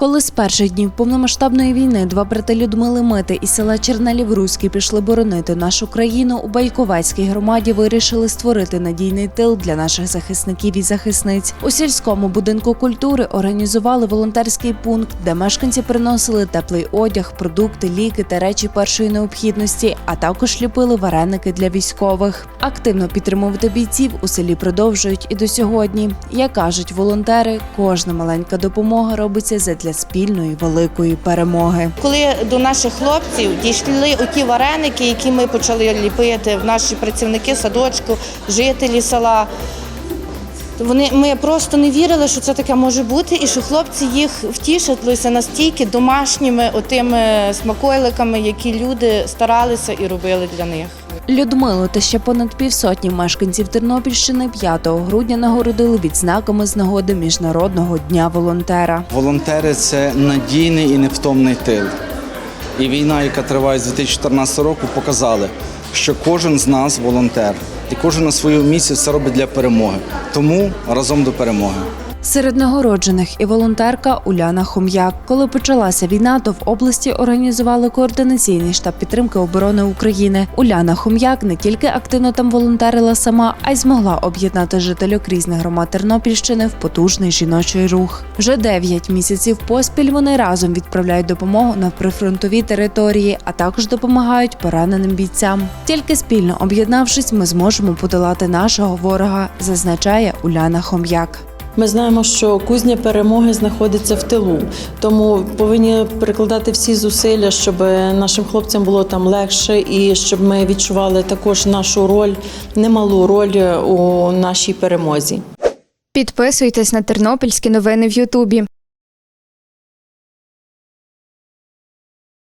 Коли з перших днів повномасштабної війни два брати Людмили Мити із села Чернелів Руський пішли боронити нашу країну, у Байковецькій громаді вирішили створити надійний тил для наших захисників і захисниць. У сільському будинку культури організували волонтерський пункт, де мешканці приносили теплий одяг, продукти, ліки та речі першої необхідності, а також ліпили вареники для військових. Активно підтримувати бійців у селі продовжують і до сьогодні. Як кажуть волонтери, кожна маленька допомога робиться задля спільної великої перемоги. Коли до наших хлопців дійшли оті вареники, які ми почали ліпити, наші працівники садочку, жителі села. Вони ми просто не вірили, що це таке може бути, і що хлопці їх втішилися настільки домашніми отими смаколиками, які люди старалися і робили для них. Людмилу та ще понад півсотні мешканців Тернопільщини 5 грудня нагородили відзнаками з нагоди Міжнародного дня волонтера. Волонтери це надійний і невтомний тил. І війна, яка триває з 2014 року, показали, що кожен з нас волонтер, і кожен на свою місці все робить для перемоги. Тому разом до перемоги. Серед нагороджених і волонтерка Уляна Хом'як. Коли почалася війна, то в області організували координаційний штаб підтримки оборони України. Уляна Хом'як не тільки активно там волонтерила сама, а й змогла об'єднати жителів різних громад Тернопільщини в потужний жіночий рух. Вже дев'ять місяців поспіль вони разом відправляють допомогу на прифронтові території, а також допомагають пораненим бійцям. Тільки спільно об'єднавшись, ми зможемо подолати нашого ворога, зазначає Уляна Хом'як. Ми знаємо, що кузня перемоги знаходиться в тилу, тому повинні прикладати всі зусилля, щоб нашим хлопцям було там легше, і щоб ми відчували також нашу роль, немалу роль у нашій перемозі. Підписуйтесь на тернопільські новини в Ютубі.